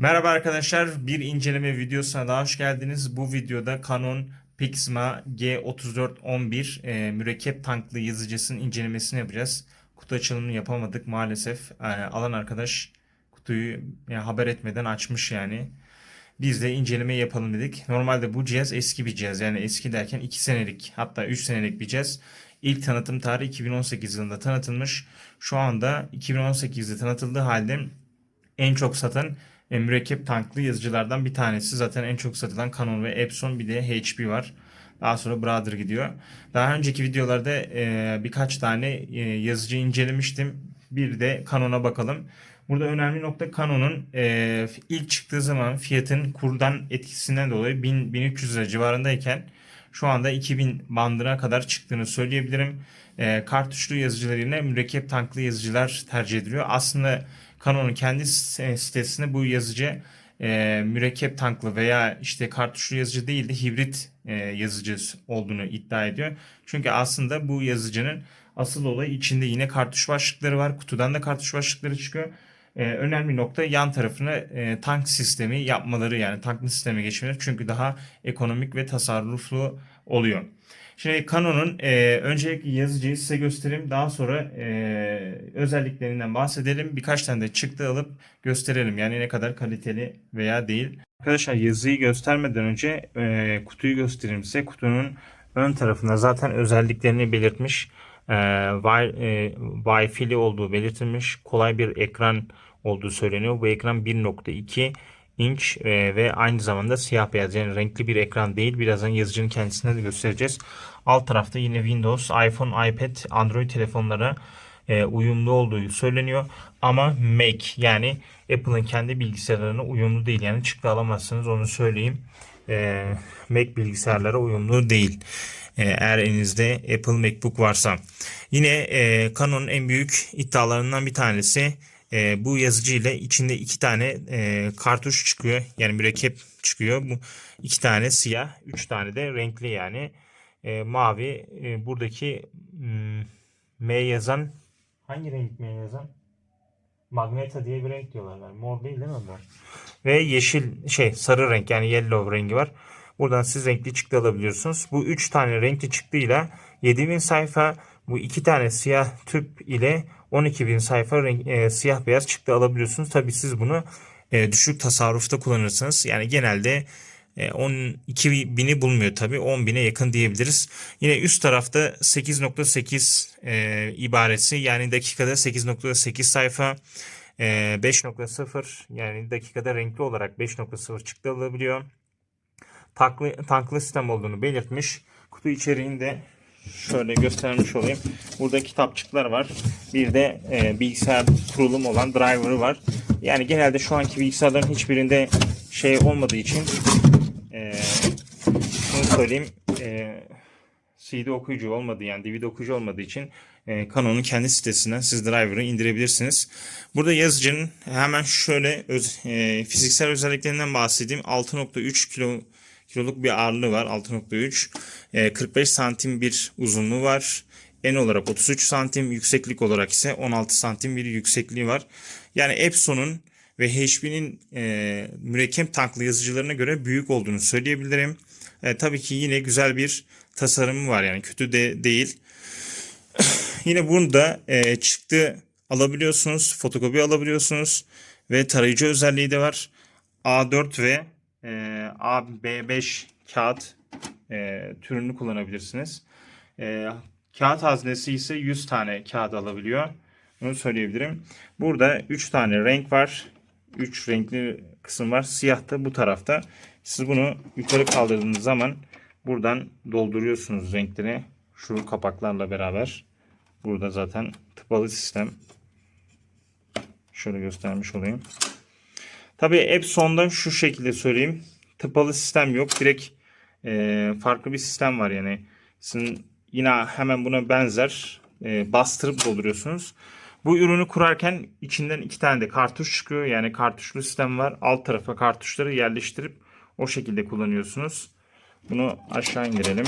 Merhaba arkadaşlar, bir inceleme videosuna daha hoş geldiniz. Bu videoda Canon Pixma G3411 e, mürekkep tanklı yazıcısının incelemesini yapacağız. Kutu açılımını yapamadık maalesef. E, alan arkadaş kutuyu yani haber etmeden açmış yani. Biz de inceleme yapalım dedik. Normalde bu cihaz eski bir cihaz. Yani eski derken 2 senelik hatta 3 senelik bir cihaz. İlk tanıtım tarihi 2018 yılında tanıtılmış. Şu anda 2018'de tanıtıldığı halde en çok satan mürekkep tanklı yazıcılardan bir tanesi. Zaten en çok satılan Canon ve Epson bir de HP var. Daha sonra Brother gidiyor. Daha önceki videolarda e, birkaç tane e, yazıcı incelemiştim. Bir de Canon'a bakalım. Burada önemli nokta Canon'un e, ilk çıktığı zaman fiyatın kurdan etkisinden dolayı 1000 1300 lira civarındayken şu anda 2000 bandına kadar çıktığını söyleyebilirim. E, kartuşlu yazıcılar yerine mürekkep tanklı yazıcılar tercih ediliyor. Aslında Canon'un kendi sitesinde bu yazıcı e, mürekkep tanklı veya işte kartuşlu yazıcı değil de hibrit e, yazıcı olduğunu iddia ediyor. Çünkü aslında bu yazıcının asıl olayı içinde yine kartuş başlıkları var. Kutudan da kartuş başlıkları çıkıyor. E, önemli nokta yan tarafına e, tank sistemi yapmaları yani tanklı sisteme geçmeleri çünkü daha ekonomik ve tasarruflu oluyor. Şimdi Canon'un e, öncelikle yazıcıyı size göstereyim. Daha sonra e, özelliklerinden bahsedelim. Birkaç tane de çıktı alıp gösterelim. Yani ne kadar kaliteli veya değil. Arkadaşlar yazıyı göstermeden önce e, kutuyu göstereyim size. Kutunun ön tarafında zaten özelliklerini belirtmiş. E, e, Wi-Fi'li olduğu belirtilmiş. Kolay bir ekran olduğu söyleniyor. Bu ekran 1.2 inç e, ve aynı zamanda siyah beyaz yani renkli bir ekran değil. Birazdan yazıcının kendisine de göstereceğiz. Alt tarafta yine Windows, iPhone, iPad, Android telefonlara e, uyumlu olduğu söyleniyor. Ama Mac yani Apple'ın kendi bilgisayarlarına uyumlu değil. Yani çıktı alamazsınız onu söyleyeyim. E, Mac bilgisayarlara uyumlu değil. E, eğer elinizde Apple MacBook varsa. Yine e, Canon'un en büyük iddialarından bir tanesi e, bu yazıcı ile içinde iki tane e, kartuş çıkıyor. Yani mürekkep çıkıyor. Bu iki tane siyah, üç tane de renkli yani. E, mavi e, buradaki hmm, M yazan hangi renk M yazan? Magneta diye bir renk diyorlar. Mor değil değil mi bu? Ve yeşil şey sarı renk yani yellow rengi var. Buradan siz renkli çıktı alabiliyorsunuz. Bu üç tane renkli çıktıyla 7000 sayfa bu iki tane siyah tüp ile 12.000 sayfa renk, e, siyah beyaz çıktı alabiliyorsunuz. Tabii siz bunu e, düşük tasarrufta kullanırsınız. Yani genelde e, 12.000'i bulmuyor tabii. 10.000'e yakın diyebiliriz. Yine üst tarafta 8.8 e, ibaresi yani dakikada 8.8 sayfa e, 5.0 yani dakikada renkli olarak 5.0 çıktı alabiliyor. Tanklı, tanklı sistem olduğunu belirtmiş. Kutu içeriğinde şöyle göstermiş olayım. Burada kitapçıklar var. Bir de e, bilgisayar kurulum olan driver'ı var. Yani genelde şu anki bilgisayarların hiçbirinde şey olmadığı için e, şunu söyleyeyim e, CD okuyucu olmadığı yani DVD okuyucu olmadığı için e, Canon'un kendi sitesinden siz driver'ı indirebilirsiniz. Burada yazıcının hemen şöyle öz, e, fiziksel özelliklerinden bahsedeyim. 6.3 kilo kiloluk bir ağırlığı var 6.3 E, 45 santim bir uzunluğu var. En olarak 33 santim yükseklik olarak ise 16 santim bir yüksekliği var. Yani Epson'un ve HP'nin e, mürekkep tanklı yazıcılarına göre büyük olduğunu söyleyebilirim. E, tabii ki yine güzel bir tasarımı var yani kötü de değil. Yine burada e, çıktı alabiliyorsunuz fotokopi alabiliyorsunuz ve tarayıcı özelliği de var. A4 ve e, AB5 kağıt e, türünü kullanabilirsiniz. E, kağıt haznesi ise 100 tane kağıt alabiliyor. Bunu söyleyebilirim. Burada 3 tane renk var. 3 renkli kısım var. Siyah da bu tarafta. Siz bunu yukarı kaldırdığınız zaman buradan dolduruyorsunuz renkleri. Şu kapaklarla beraber. Burada zaten tıpalı sistem. Şöyle göstermiş olayım. Tabii Epson'da şu şekilde söyleyeyim. Tıpalı sistem yok. Direkt e, farklı bir sistem var yani. Sizin yine hemen buna benzer e, bastırıp dolduruyorsunuz. Bu ürünü kurarken içinden iki tane de kartuş çıkıyor. Yani kartuşlu sistem var. Alt tarafa kartuşları yerleştirip o şekilde kullanıyorsunuz. Bunu aşağı indirelim.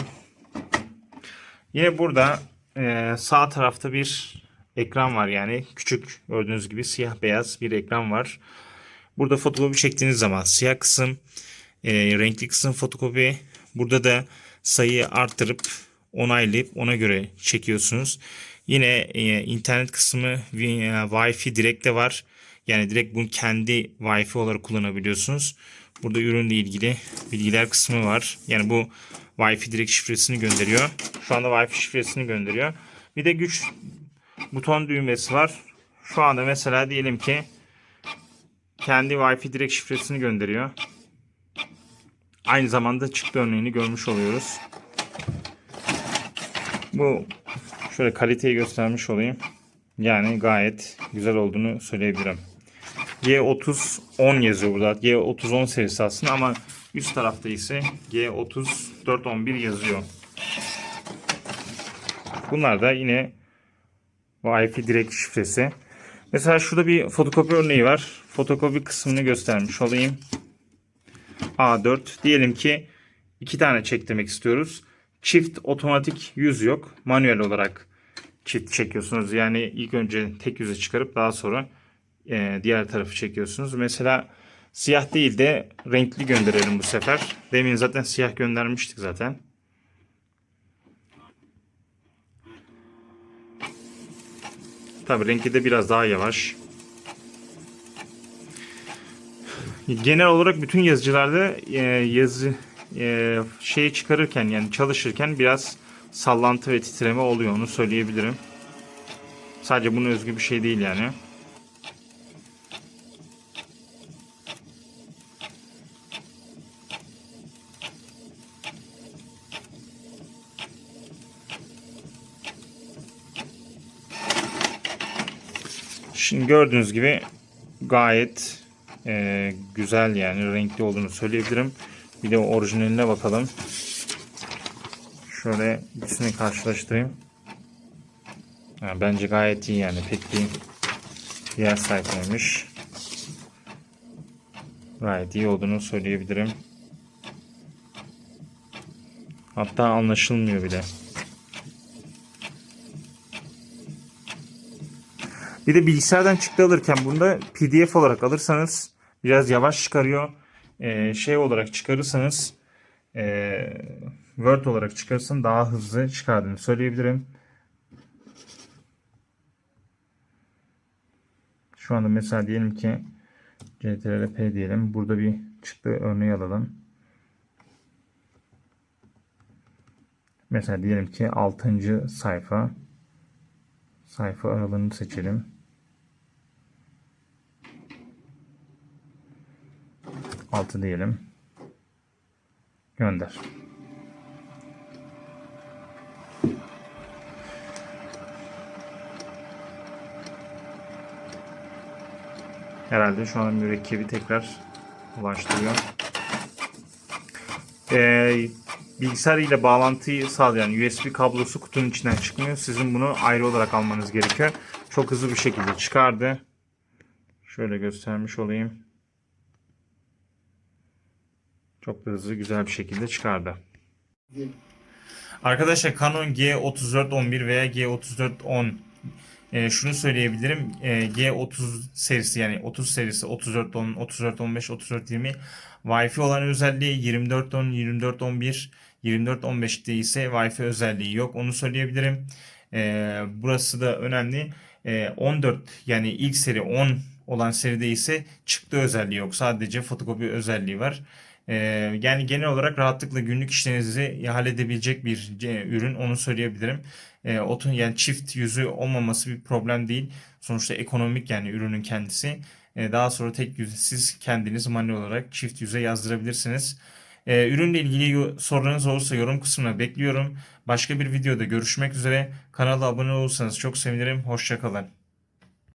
Yine burada e, sağ tarafta bir ekran var yani küçük gördüğünüz gibi siyah beyaz bir ekran var. Burada fotokopi çektiğiniz zaman siyah kısım, e, renkli kısım fotokopi. Burada da sayıyı arttırıp onaylayıp ona göre çekiyorsunuz. Yine e, internet kısmı e, Wi-Fi direkt de var. Yani direkt bunu kendi Wi-Fi olarak kullanabiliyorsunuz. Burada ürünle ilgili bilgiler kısmı var. Yani bu Wi-Fi direkt şifresini gönderiyor. Şu anda Wi-Fi şifresini gönderiyor. Bir de güç buton düğmesi var. Şu anda mesela diyelim ki kendi Wi-Fi direkt şifresini gönderiyor. Aynı zamanda çıktı örneğini görmüş oluyoruz. Bu şöyle kaliteyi göstermiş olayım. Yani gayet güzel olduğunu söyleyebilirim. G3010 yazıyor burada. G3010 serisi aslında ama üst tarafta ise G3411 yazıyor. Bunlar da yine Wi-Fi direkt şifresi. Mesela şurada bir fotokopi örneği var. Fotokopi kısmını göstermiş olayım. A4 diyelim ki iki tane çektirmek istiyoruz. Çift otomatik yüz yok. Manuel olarak çift çekiyorsunuz. Yani ilk önce tek yüzü çıkarıp daha sonra e, diğer tarafı çekiyorsunuz. Mesela siyah değil de renkli gönderelim bu sefer. Demin zaten siyah göndermiştik zaten. Tabi renkli de biraz daha yavaş. Genel olarak bütün yazıcılarda e, yazı e, şeyi çıkarırken yani çalışırken biraz sallantı ve titreme oluyor onu söyleyebilirim. Sadece buna özgü bir şey değil yani. Şimdi gördüğünüz gibi gayet e, güzel yani renkli olduğunu söyleyebilirim. Bir de orijinaline bakalım. Şöyle ikisini karşılaştırayım. Ha, bence gayet iyi yani pek bir yer sahiplenmiş. Gayet iyi olduğunu söyleyebilirim. Hatta anlaşılmıyor bile. Bir de bilgisayardan çıktı alırken bunda PDF olarak alırsanız biraz yavaş çıkarıyor. Ee, şey olarak çıkarırsanız ee, Word olarak çıkarırsan daha hızlı çıkardığını söyleyebilirim. Şu anda mesela diyelim ki CTRL-P diyelim. Burada bir çıktı örneği alalım. Mesela diyelim ki 6. sayfa sayfa aralığını seçelim. Altı diyelim. Gönder. Herhalde şu an mürekkebi tekrar ulaştırıyor. Ee, bilgisayar ile bağlantıyı sağlayan USB kablosu kutunun içinden çıkmıyor. Sizin bunu ayrı olarak almanız gerekiyor. Çok hızlı bir şekilde çıkardı. Şöyle göstermiş olayım. Çok da hızlı güzel bir şekilde çıkardı. Arkadaşlar Canon G3411 veya G3410 e, şunu söyleyebilirim. E, G30 serisi yani 30 serisi 3410, 3415, 3420 Wi-Fi olan özelliği 2410, 2411, 2415'te ise Wi-Fi özelliği yok. Onu söyleyebilirim. E, burası da önemli. E, 14 yani ilk seri 10 olan seride ise çıktı özelliği yok. Sadece fotokopi özelliği var. Ee, yani genel olarak rahatlıkla günlük işlerinizi halledebilecek bir e, ürün onu söyleyebilirim. Ee, otun yani çift yüzü olmaması bir problem değil. Sonuçta ekonomik yani ürünün kendisi. Ee, daha sonra tek yüzü siz kendiniz manuel olarak çift yüze yazdırabilirsiniz. Ee, ürünle ilgili sorularınız olursa yorum kısmına bekliyorum. Başka bir videoda görüşmek üzere. Kanala abone olursanız çok sevinirim. Hoşçakalın.